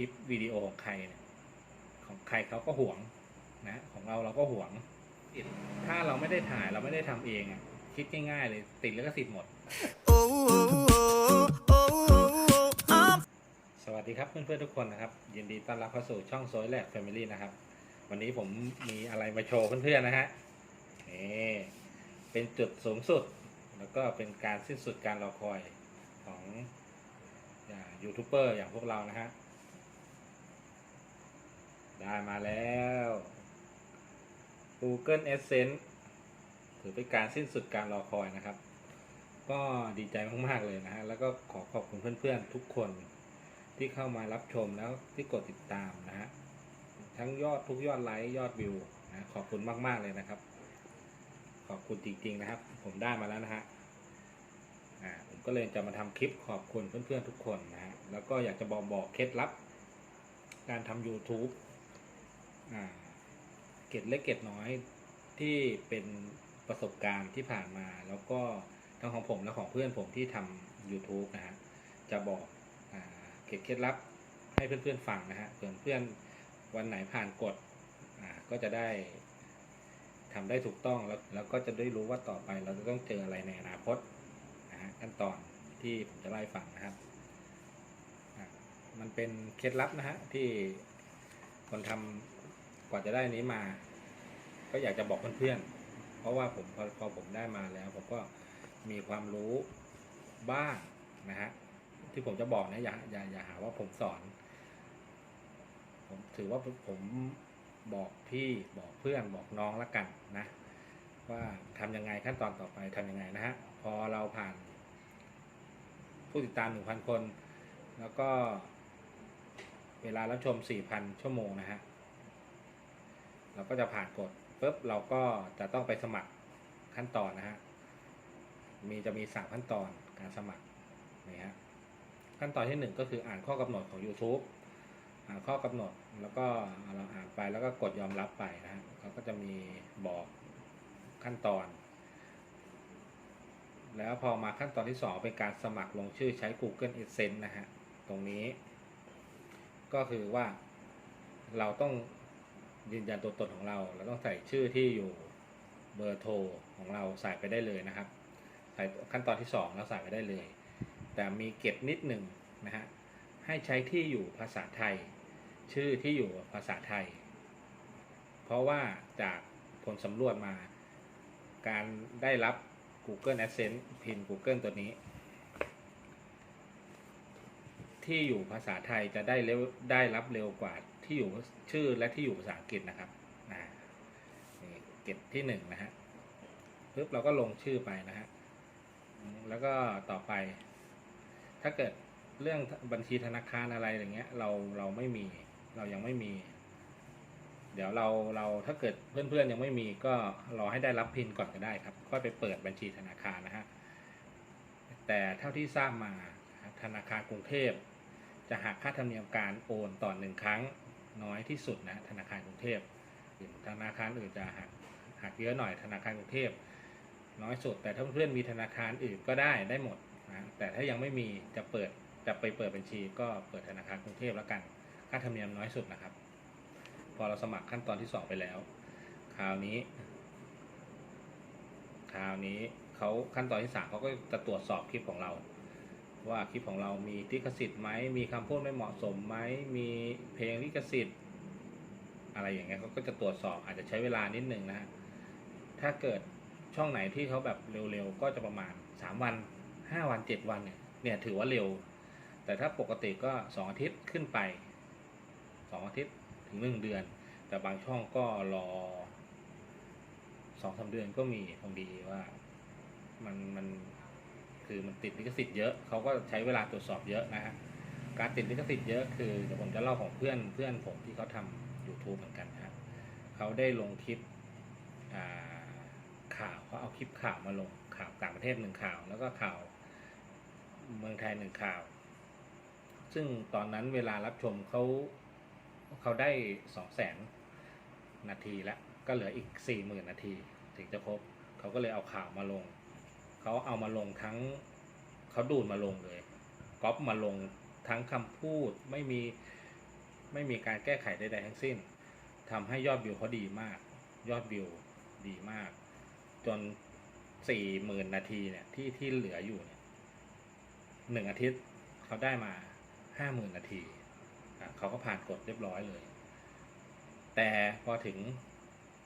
ลิปวิดีโอของใครเนี่ยของใครเขาก็ห่วงนะ ของเราเราก็ห่วงถ้าเราไม่ได้ถ่ายเราไม่ได้ทำเองอะคิดง่ายๆเลยติดแล้วก็สิทธิ์หมด สวัสดีครับเพื่อนๆทุกคนนะครับยินดีต้อนรับเข้าสู่ช่องโซยแลกแฟมิลี่นะครับ วันนี้ผมมีอะไรมาโชว์เพื่อนๆนะฮะนี่เป็นจุดสูงสุด แล้วก็เป็นการสิ้นสุดการรอคอยของยูทูบเบอร์อย่างพวกเรานะฮะ ได้มาแล้ว Google Adsense ถือเป็นการสิ้นสุดการรอคอยนะครับ ก็ดีใจมาก ๆ เลยนะฮะ แล้วก็ขอขอบคุณเพื่อน ๆ ทุกคนที่เข้ามารับชมแล้วที่กดติดตามนะฮะ ทั้งยอดทุกยอดไลค์ยอดวิวนะขอบคุณมาก ๆ เลยนะครับ ขอบคุณจริง ๆ นะครับ ผมได้มาแล้วนะฮะอ่าผมก็เลยจะมาทำคลิปขอบคุณเพื่อน ๆ ทุกคนนะฮะ แล้วก็อยากจะบอกบอกเคล็ดลับการทำ YouTube เกร็ดเล็กเกร็ดน้อยที่เป็นประสบการณ์ที่ผ่านมา แล้วก็ทั้งของผมและของเพื่อนผมที่ทำ YouTube นะฮะจะบอกเก็บเคล็ดลับให้เพื่อนๆฟังนะฮะเพื่อนๆวันไหนผ่านกฎก็จะได้ทำได้ถูกต้อง แล้วแล้วก็จะได้รู้ว่าต่อไปเราจะต้องเจออะไรในอนาคตนะฮะขั้นตอนที่ผมจะไล่ฟังนะครับมันเป็นเคล็ดลับนะฮะที่คนทำ กว่าจะได้นนี้มา ก็อยากจะบอกเพื่อนๆเพราะว่าผมพอพอผมได้มาแล้ว ผมก็มีความรู้บ้างนะฮะที่ผมจะบอกนะอย่าอย่าอย่าหาว่าผมสอน ผมถือว่าผมบอกพี่บอกเพื่อนบอกน้องละกันนะ ว่าทำยังไงขั้นตอนต่อไปทำยังไงนะฮะพอเราผ่าน ผู้ติดตามหนึ่งพันคน แล้วก็เวลารับชมสี่พันชั่วโมงนะฮะ เราก็จะผ่านกฎปุ๊บเราก็จะต้องไปสมัครขั้นตอนนะฮะมีจะมีสามขั้นตอนการสมัครนี่ฮะขั้นตอนที่หนึ่งก็คืออ่านข้อกำหนดของ YouTube อ่านข้อกำหนดแล้วก็เราอ่านไปแล้วก็กดยอมรับไปนะฮะเขาก็จะมีบอกขั้นตอนแล้วพอมาขั้นตอนที่สองเป็นการสมัครลงชื่อใช้ Google Adsense นะฮะ ตรงนี้ ก็คือว่าเราต้อง ยืนยันตัวตนของเรา เราต้องใส่ชื่อที่อยู่เบอร์โทรของเราใส่ไปได้เลยนะครับ ใส่ขั้นตอนที่สองเราใส่ไปได้เลย แต่มีเก็บนิดหนึ่งนะฮะให้ใช้ที่อยู่ภาษาไทย ชื่อที่อยู่ภาษาไทย เพราะว่าจากผลสำรวจมา การได้รับ Google Adsense พิน Google ตัวนี้ ที่อยู่ภาษาไทยจะได้ได้รับเร็วกว่า ที่อยู่ชื่อและที่อยู่ภาษาอังกฤษนะครับนะนี่เก็บที่หนึ่งนะฮะปึ๊บเราก็ลงชื่อไปนะฮะแล้วก็ต่อไป ถ้าเกิดเรื่องบัญชีธนาคารอะไรอย่างเงี้ย เราเราไม่มีเรายังไม่มี เดี๋ยวเราเราถ้าเกิดเพื่อนๆยังไม่มีก็รอให้ได้รับพินก่อนก็ได้ครับค่อยไปเปิดบัญชีธนาคารนะฮะแต่เท่าที่ทราบมาธนาคารกรุงเทพจะหักค่าธรรมเนียมการโอนต่อหนึ่งครั้ง น้อยที่สุดนะธนาคารกรุงเทพหรือธนาคารอื่นจะหักหักเยอะหน่อยธนาคารกรุงเทพน้อยสุด แต่ถ้าเพื่อนมีธนาคารอื่นก็ได้ได้หมดนะแต่ถ้ายังไม่มีจะเปิดจะไปเปิดบัญชี ก็เปิดธนาคารกรุงเทพแล้วกันค่าธรรมเนียมน้อยสุดนะครับ พอเราสมัครขั้นตอนที่สองไปแล้ว คราวนี้ คราวนี้เขาขั้นตอนที่สามเขาก็จะตรวจสอบคลิปของเรา ว่าคลิปของเรามีลิขสิทธิ์ไหมมีคำพูดไม่เหมาะสมไหมมีเพลงลิขสิทธิ์ อะไรอย่างเงี้ยเขาก็จะตรวจสอบอาจจะใช้เวลานิดนึงนะ ถ้าเกิดช่องไหนที่เขาแบบเร็วๆ ก็จะประมาณ 3 วัน 5 วัน 7 วันเนี่ยเนี่ยถือว่าเร็ว แต่ถ้าปกติก็ 2 อาทิตย์ขึ้นไป 2 อาทิตย์ถึง 1 เดือน แต่บางช่องก็รอสองสาเดือนก็มีบางทีว่ามันมัน คือมันติดลิขสิทธิ์เยอะเขาก็ใช้เวลาตรวจสอบเยอะนะฮะการติดลิขสิทธิ์เยอะคือเดี๋ยวผมจะเล่าของเพื่อนเพื่อนผมที่เขาทำ YouTube เหมือนกันนะครับเขาได้ลงคลิปข่าวเขาเอาคลิปข่าวมาลงข่าวต่างประเทศหนึ่งข่าว แล้วก็ข่าวเมืองไทยหนึ่งข่าว ซึ่งตอนนั้นเวลารับชมเขาเขาได้สองแสนนาทีแล้วก็เหลืออีกสี่หมื่นนาที ถึงจะครบเขาก็เลยเอาข่าวมาลง เขาเอามาลงทั้งเขาดูดมาลงเลยก๊อปมาลงทั้งคำพูดไม่มีไม่มีการแก้ไขใดๆทั้งสิ้นทำให้ยอดวิวเขาดีมาก ยอดวิวดีมาก จนสี่หมื่นนาทีเนี่ยที่ที่เหลืออยู่เนี่ยหนึ่งอาทิตย์เขาได้มาห้าหมื่นนาทีเขาก็ผ่านกฎเรียบร้อยเลย แต่พอถึง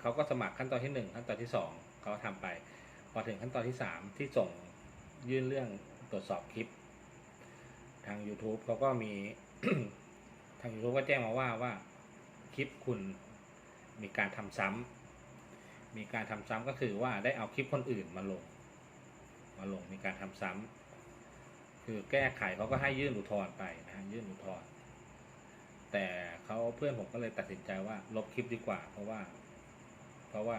เขาก็สมัครขั้นตอนที่หนึ่งขั้นตอนที่สองเขาก็ทำไป อถึงขั้นตอนที่สามที่ส่งยื่นเรื่องตรวจสอบคลิป ทาง YouTube เขาก็มี ทาง YouTube ก็แจ้งมาว่าว่าคลิปคุณมีการทำซ้ำมีการทำซ้ำก็คือว่าได้เอาคลิปคนอื่นมาลง มาลงมีการทำซ้ำคือแก้ไขเขาก็ให้ยื่นอุทธรณ์ไปนะฮะยื่นอุทธรณ์แต่เขาเพื่อนผมก็เลยตัดสินใจว่าลบคลิปดีกว่า เพราะว่า เพราะว่า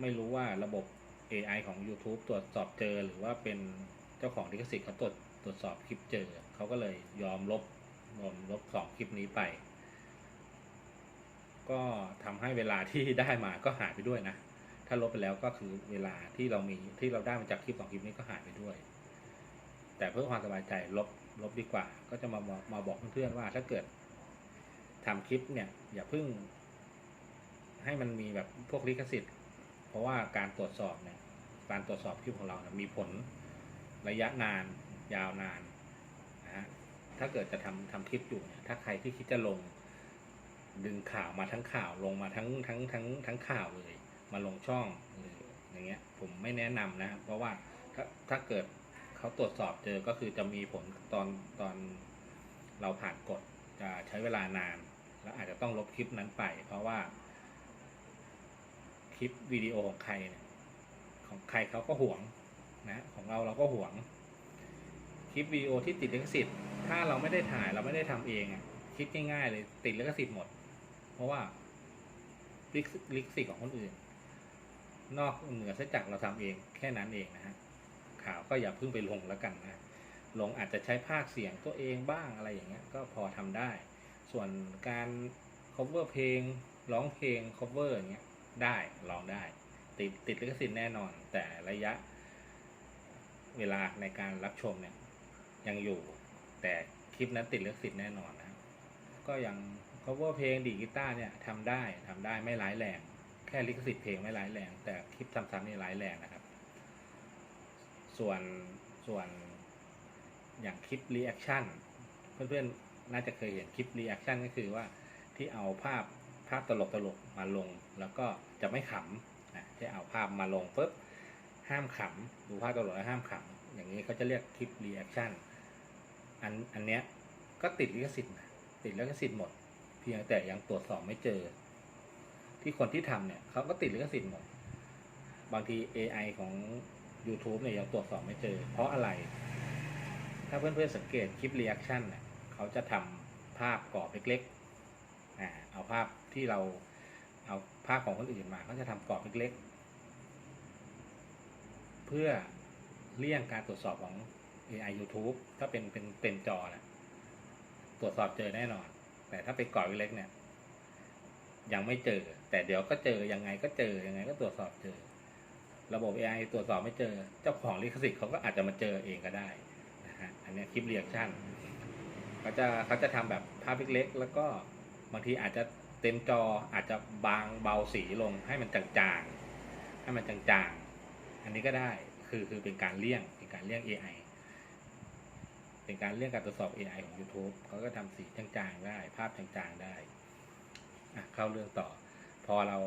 ไม่รู้ว่าระบบ AI ของ YouTube ตรวจสอบเจอหรือว่าเป็นเจ้าของลิขสิทธิ์เขาตรวจตรวจสอบคลิปเจอ เขาก็เลยยอมลบยอมลบสองคลิปนี้ไป ก็ทำให้เวลาที่ได้มาก็หายไปด้วยนะ ถ้าลบไปแล้วก็คือเวลาที่เรามีที่เราได้มาจากคลิปสองคลิปนี้ก็หายไปด้วย แต่เพื่อความสบายใจลบลบดีกว่า ก็จะมามามาบอกเพื่อนๆว่าถ้าเกิดทำคลิปเนี่ยอย่าเพิ่งให้มันมีแบบพวกลิขสิทธิ์ เพราะว่าการตรวจสอบเนี่ยการตรวจสอบคลิปของเราเนี่ยมีผลระยะนานยาวนานนะฮะถ้าเกิดจะทำทำคลิปอยู่เนี่ยถ้าใครที่คิดจะลง ดึงข่าวมาทั้งข่าวลงมาทั้งทั้งทั้งทั้งข่าวเลย มาลงช่องหรืออย่างเงี้ยผมไม่แนะนำนะ เพราะว่าถ้าถ้าเกิดเขาตรวจสอบเจอก็คือจะมีผลตอนตอนเราผ่านกฎจะใช้เวลานาน แล้วอาจจะต้องลบคลิปนั้นไป เพราะว่า คลิปวิดีโอของใครเนี่ยของใครเขาก็ห่วงนะของเราเราก็ห่วง คลิปวิดีโอที่ติดลิขสิทธิ์ถ้าเราไม่ได้ถ่ายเราไม่ได้ทำเองอะคิดง่ายๆเลยติดลิขสิทธิ์หมด เพราะว่าลิขลิขสิทธิ์ของคนอื่น นอกเหนือเสียจากเราทำเองแค่นั้นเองนะฮะข่าวก็อย่าเพิ่งไปลงแล้วกันนะลงอาจจะใช้ภาคเสียงตัวเองบ้างอะไรอย่างเงี้ยก็พอทำได้ ส่วนการ cover เพลงร้องเพลง cover อย่างเงี้ย ได้ลองได้ ติดติดลิขสิทธิ์แน่นอน แต่ระยะเวลาในการรับชมเนี่ย ยังอยู่ แต่คลิปนั้นติดลิขสิทธิ์แน่นอนนะก็ยัง cover เพลงดีกีตาร์เนี่ยทำได้ทำได้ไม่ร้ายแรง แค่ลิขสิทธิ์เพลงไม่ร้ายแรง แต่คลิปซ้ำๆนี่ร้ายแรงนะครับ ส่วนส่วนอย่างคลิปรีแอคชั่นเพื่อนๆน่าจะเคยเห็นคลิปรีแอคชั่นก็คือว่าที่เอาภาพาพตลกตลกมาลง แล้วก็จะไม่ขำนะที่เอาภาพมาลงปุ๊บห้ามขำดูภาพตลกแล้วห้ามขำอย่างนี้เขาจะเรียกคลิปรีแอคชั่นอันอันเนี้ยก็ติดลิขสิทธิ์ติดลิขสิทธิ์หมด เพียงแต่ยังตรวจสอบไม่เจอ ที่คนที่ทำเนี่ยเขาก็ติดลิขสิทธิ์หมด บางที AI ของ YouTube เนี่ยยังตรวจสอบไม่เจอ เพราะอะไร ถ้าเพื่อนๆสังเกตคลิปรีแอคชั่นเนี่ยเขาจะทำภาพกรอบเล็กๆ เอาภาพ ที่เราเอาภาพของคนอื่นมาเขาจะทำกรอบเล็กๆ เพื่อเลี่ยงการตรวจสอบของ AI YouTube ถ้าเป็นเป็นเต็มจอนะตรวจสอบเจอแน่นอน แต่ถ้าเป็นกรอบเล็กเนี่ย ยังไม่เจอ แต่เดี๋ยวก็เจอยังไงก็เจอยังไงก็ตรวจสอบเจอ ระบบ AI ตรวจสอบไม่เจอ เจ้าของลิขสิทธิ์เขาก็อาจจะมาเจอเองก็ได้นะฮะอันนี้คลิปเรียกชั่นเขาจะเขาจะทำแบบภาพเล็กๆแล้วก็บางทีอาจจะ เต็มจออาจจะบางเบาสีลงให้มันจางๆ ให้มันจางๆ อันนี้ก็ได้คือคือเป็นการเลี่ยงเป็นการเลี่ยง AI เป็นการเลี่ยงการตรวจสอบ AI ของ YouTube เขาก็ทำสีจางๆได้ ภาพจางๆได้อะเข้าเรื่องต่อ พอเรา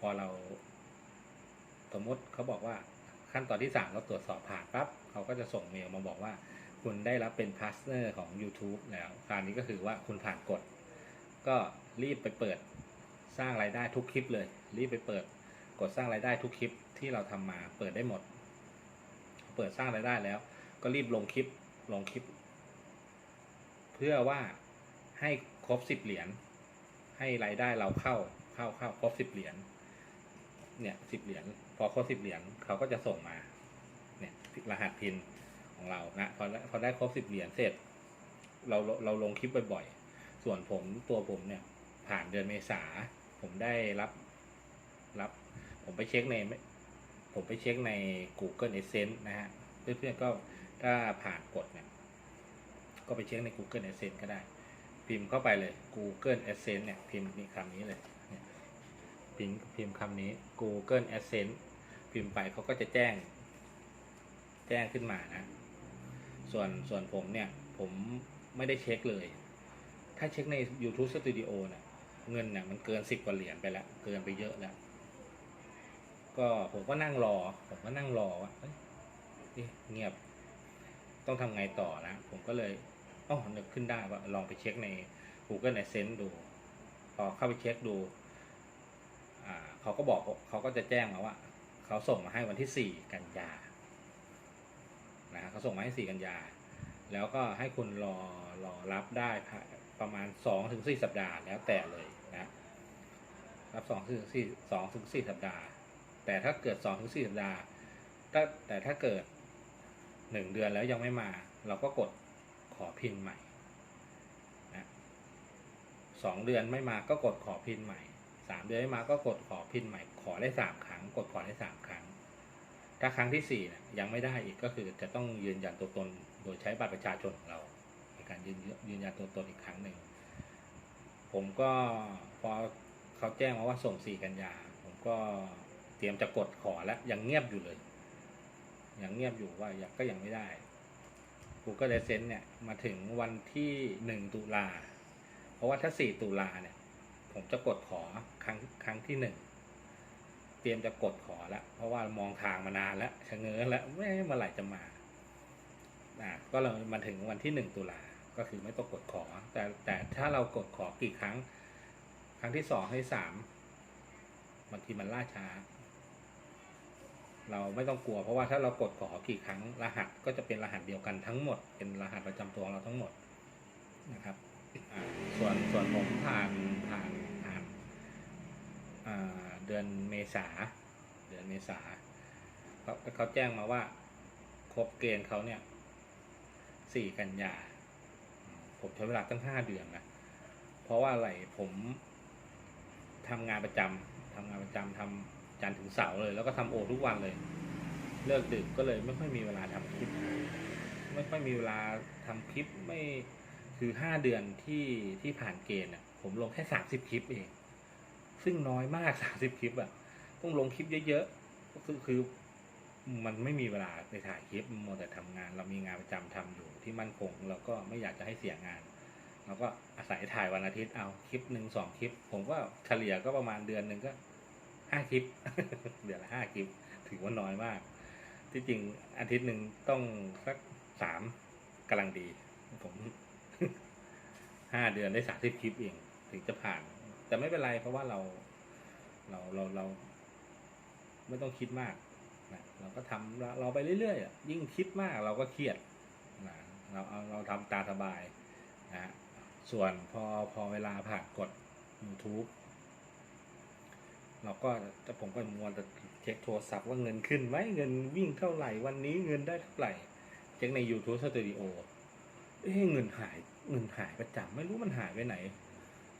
พอเรา สมมติเขาบอกว่าขั้นตอนที่สามเราตรวจสอบผ่านปั๊บเขาก็จะส่งเมลมาบอกว่า คุณได้รับเป็นพาร์ทเนอร์ของ YouTube แล้วคราวนี้ก็คือว่าคุณผ่านกฎ ก็รีบไปเปิดสร้างรายได้ทุกคลิปเลย รีบไปเปิดกดสร้างรายได้ทุกคลิปที่เราทำมาเปิดได้หมด เปิดสร้างรายได้แล้ว ก็รีบลงคลิปลงคลิป เพื่อว่าให้ครบสิบเหรียญให้รายได้เราเข้าเข้าเข้าครบสิบเหรียญเนี่ยสิบเหรียญพอครบสิบเหรียญเขาก็จะส่งมาเนี่ยรหัสพินของเรานะพอพอได้ครบสิบเหรียญเสร็จ เราเราลงคลิปบ่อยๆ ส่วนผมตัวผมเนี่ย ผ่านเดือนเมษา ผมได้รับรับ ผมไปเช็คใน ผมไปเช็คใน Google Adsense นะฮะ เพื่อนๆก็ถ้าผ่านกฎเนี่ย ก็ไปเช็คใน Google Adsense ก็ได้ พิมพ์เข้าไปเลย Google Adsense เนี่ย พิมพ์คำนี้เลยเนี่ยพิมพ์พิมพ์คำนี้ Google Adsense พิมพ์ไปเขาก็จะแจ้ง แจ้งขึ้นมานะ ส่วนส่วนผมเนี่ย ผมไม่ได้เช็คเลย ถ้าเช็คใน YouTube Studio เนี่ยเงินเนี่ยมันเกินสิบกว่าเหรียญไปแล้ว เกินไปเยอะแล้ว ก็ผมก็นั่งรอ ผมก็นั่งรอว่าเอ้ยเอ๊ะเงียบ ต้องทำไงต่อนะ ผมก็เลยอ๋อนึกขึ้นได้ว่าลองไปเช็คใน Google Adsense ดู พอเข้าไปเช็คดู อ่าเขาก็บอกเขาก็จะแจ้งมาว่า เขาส่งมาให้วันที่สี่กันยา นะเขาส่งมาให้สี่กันยา แล้วก็ให้คุณรอรอรับได้ ประมาณสองถึงสี่สัปดาห์แล้วแต่เลยนะครับสองถึงสี่สองถึงสี่สัปดาห์ แต่ถ้าเกิดสองถึงสี่สัปดาห์ถ้าแต่ถ้าเกิดหนึ่งเดือนแล้วยังไม่มา เราก็กดขอพินใหม่นะสองเดือนไม่มาก็กดขอพินใหม่สามเดือนไม่มาก็กดขอพินใหม่ ขอได้สามครั้ง กดขอได้สามครั้ง ถ้าครั้งที่สี่นี่ยยังไม่ได้อีกก็คือจะต้องยืนยันตัวตนโดยใช้บัตรประชาชนของเรา การยืนยืนยันตัวตนอีกครั้งหนึ่ง ผมก็พอเขาแจ้งมาว่าส่งสี่กันยา ผมก็เตรียมจะกดขอแล้วยังเงียบอยู่เลย ยังเงียบอยู่ว่ายังก็ยังไม่ได้ Google Adsense เนี่ยมาถึงวันที่หนึ่งตุลา เพราะว่าถ้าสี่ตุลาเนี่ย ผมจะกดขอครั้งครั้งที่หนึ่งเตรียมจะกดขอแล้ว เพราะว่ามองทางมานานแล้วชะเง้อแล้วไม่เมื่อไหร่จะมาอ่าก็เลยมาถึงวันที่หนึ่งตุลา ก็คือไม่ต้องกดขอ แต่แต่ถ้าเรากดขอกี่ครั้ง ครั้งที่สองครั้สามบางทีมันล่าช้า เราไม่ต้องกลัว เพราะว่าถ้าเรากดขอกี่ครั้งรหัสก็จะเป็นรหัสเดียวกันทั้งหมด เป็นรหัสประจำตัวของเราทั้งหมดนะครับส่วนส่วนผมผ่านผ่านผ่านเดือนเมษาเดือนเมษาเขาเขาแจ้งมาว่าครบเกณฑ์เขาเนี่ยสี่กันยา ผมใช้เวลาตั้งห้าเดือนนะเพราะว่าอะไรผมทำงานประจำทำงานประจำทำจันทร์ถึงเสาร์เลย แล้วก็ทำโอทุกวันเลย เลิกดึกก็เลยไม่ค่อยมีเวลาทำคลิป ไม่ค่อยมีเวลาทำคลิปไม่คือห้าเดือนที่ที่ผ่านเกณฑ์อะ ผมลงแค่สามสิบคลิปเอง ซึ่งน้อยมากสามสิบคลิปอะ ต้องลงคลิปเยอะๆก็คือคือ มันไม่มีเวลาไปถ่ายคลิปมัวแต่ทำงาน เรามีงานประจำทำอยู่ที่มั่นคง เราก็ไม่อยากจะให้เสียงาน เราก็อาศัยถ่ายวันอาทิตย์เอาคลิปหนึ่งสองคลิป ผมก็เฉลี่ยก็ประมาณเดือนหนึ่งก็ห้าคลิป เดือนละห้าคลิป ถือว่าน้อยมาก ที่จริงอาทิตย์หนึ่งต้องสักสามกำลังดี ผมห้าเดือนได้สามสิบคลิปเองถึงจะผ่าน แต่ไม่เป็นไรเพราะว่าเราเราเราเรา ไม่ต้องคิดมาก เราก็ทำเราเราไปเรื่อยๆยิ่งคิดมากเราก็เครียดนะเราเอาเราทำตาสบายนะฮะส่วนพอพอเวลาผ่านกด YouTube เราก็จะผมก็มัวแต่เช็คโทรศัพท์ว่าเงินขึ้นไหมเงินวิ่งเท่าไหร่วันนี้เงินได้เท่าไหร่เช็คใน YouTube Studio เอ้เงินหายเงินหายประจำไม่รู้มันหายไปไหน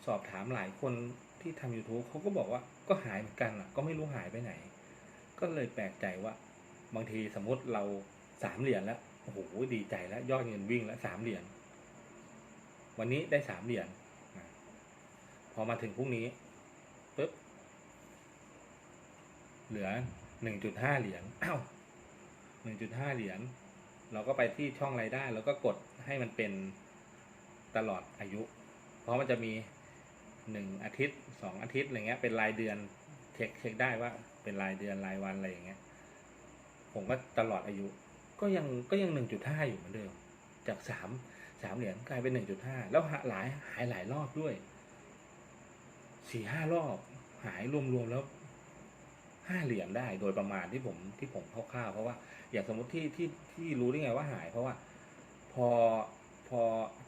สอบถามหลายคนที่ทำ YouTube เขาก็บอกว่าก็หายเหมือนกันล่ะ ก็ไม่รู้หายไปไหน ก็เลยแปลกใจว่า บางทีสมมติเราสามเหรียญแล้วโอ้โหดีใจแล้ว ยอดเงินวิ่งแล้วสามเหรียญวันนี้ได้สามเหรียญพอมาถึงพรุ่งนี้ปุ๊บเหลือหนึ่งจุดห้าเหรียญอ้าวหนึ่งจุดห้าเหรียญเราก็ไปที่ช่องรายได้แล้วก็กดให้มันเป็นตลอดอายุ เพราะมันจะมีหนึ่งอาทิตย์สองอาทิตย์อะไรเงี้ยเป็นรายเดือนเช็คเช็คได้ว่าเป็นรายเดือนรายวันอะไรอย่างเงี้ย ผมก็ตลอดอายุ ก็ยังก็ยังหนึ่งจุดห้าอยู่เหมือนเดิม จากสามสามเหรียญกลายเป็นหนึ่งจุดห้าแล้วหาหลายหายหลายรอบด้วยสี่ห้ารอบหายรวมๆแล้วห้าเหรียญได้โดยประมาณที่ผมที่ผมคร่าวๆเพราะว่าอย่างสมมติที่ที่ที่รู้ได้ไงว่าหาย เพราะว่า พอพอ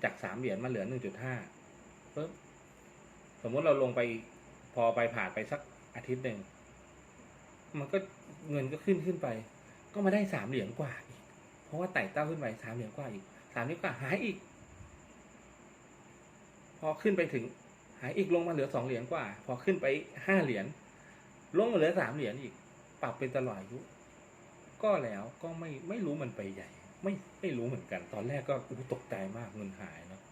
จากสามเหรียญมาเหลือหนึ่งจุดห้าปุ๊บสมมติเราลงไปพอไปผ่านไปสักอาทิตย์หนึ่งมันก็เงินก็ขึ้นขึ้นไป ก็มาได้สามเหรียญกว่าอีก เพราะว่าไต่เต้าขึ้นไปสามเหรียญกว่าอีกสามเหรียญกว่าหายอีก พอขึ้นไปถึง หายอีกลงมาเหลือสองเหรียญกว่า พอขึ้นไปห้าเหรียญลงมาเหลือสามเหรียญอีก ปรับเป็นตลอดอายุก็แล้วก็ไม่ไม่รู้มันไปใหญ่ ไม่ไม่รู้เหมือนกัน ตอนแรกก็อู้ตกใจมากเงินหายเนาะ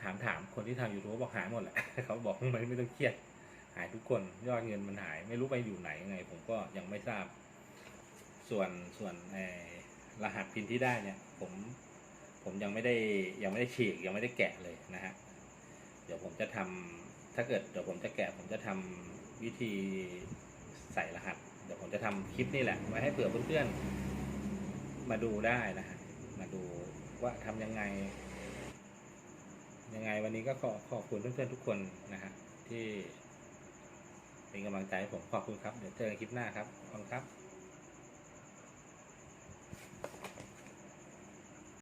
ถามถามคนที่ทำยูทูบบอกหายหมดแหละเขาบอกไม่ไม่ต้องเครียด หายทุกคนยอดเงินมันหาย ไม่รู้ไปอยู่ไหนยังไง ผมก็ยังไม่ทราบ ส่วนส่วนรหัสพินที่ได้เนี่ย ผมผมยังไม่ได้ยังไม่ได้ฉีกยังไม่ได้แกะเลยนะฮะเดี๋ยวผมจะทำถ้าเกิดเดี๋ยวผมจะแกะผมจะทำวิธีใส่รหัส เดี๋ยวผมจะทำคลิปนี่แหละไว้ให้เผื่อเพื่อนๆมาดูได้นะฮะมาดูว่าทำยังไง ยังไงวันนี้ก็ขอขอบคุณเพื่อนๆทุกคนนะฮะที่เป็นกำลังใจให้ผมขอบคุณครับ เดี๋ยวเจอกันคลิปหน้าครับขอบคุณครับ